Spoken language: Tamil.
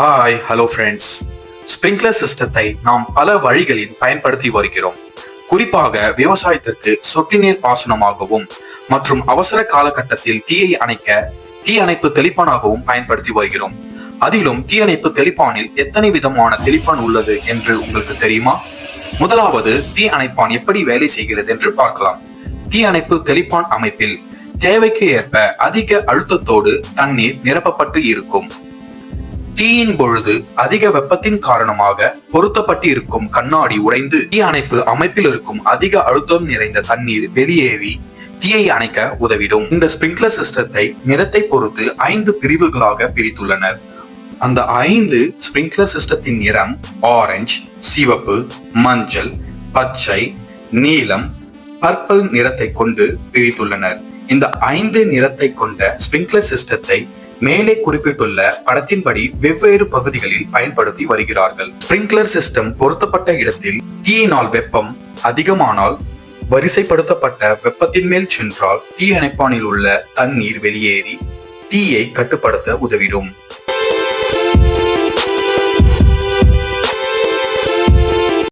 ஹாய் ஹலோ ஃப்ரெண்ட்ஸ் ஸ்ப்ரிங்க்லர் சிஸ்டத்தை நாம் பல வழிகளில் பயன்படுத்தி வருகிறோம். குறிப்பாக விவசாயத்திற்கு சொட்டு நீர் பாசனமாகவும் மற்றும் அவசர காலகட்டத்தில் தீயை அணைக்க தீ அணைப்பு தெளிப்பானாகவும் பயன்படுத்தி வருகிறோம். அதிலும் தீ அணைப்பு தெளிப்பானில் எத்தனை விதமான தெளிப்பான் உள்ளது என்று உங்களுக்கு தெரியுமா? முதலாவது தீ அணைப்பான் எப்படி வேலை செய்கிறது என்று பார்க்கலாம். தீ அணைப்பு தெளிப்பான் அமைப்பில் தேவைக்கு ஏற்ப அதிக அழுத்தத்தோடு தண்ணீர் நிரப்பப்பட்டு இருக்கும். தீயின் பொழுது அதிக வெப்பத்தின் காரணமாக பொருத்தப்பட்டு இருக்கும் கண்ணாடி உடைந்து தீ அணைப்பு அமைப்பில் இருக்கும் அதிக அழுத்தம் நிறைந்த தண்ணீர் வெளியேறி தீயை அணைக்க உதவிடும். இந்த ஸ்பிரிங்க்லர் சிஸ்டத்தை நிறத்தை பொறுத்து ஐந்து பிரிவுகளாக பிரித்துள்ளனர். அந்த ஐந்து ஸ்பிரிங்க்லர் சிஸ்டத்தின் நிறம் ஆரஞ்சு சிவப்பு மஞ்சள் பச்சை நீலம் பர்பிள் நிறத்தை கொண்டு பிரித்துள்ளனர். இந்த ஐந்து நிறத்தை கொண்ட ஸ்பிரிங்க்லர் சிஸ்டத்தை மேலே குறிப்பிட்டுள்ள படத்தின்படி வெவ்வேறு பகுதிகளில் பயன்படுத்தி வருகிறார்கள். ஸ்பிரிங்க்லர் சிஸ்டம் பொருத்தப்பட்ட இடத்தில் தீயினால் வெப்பம் அதிகமானால் வரிசைப்படுத்தப்பட்ட வெப்பத்தின் மேல் சென்றால் தீ அணைப்பானில் உள்ள தண்ணீர் வெளியேறி தீயை கட்டுப்படுத்த உதவிடும்.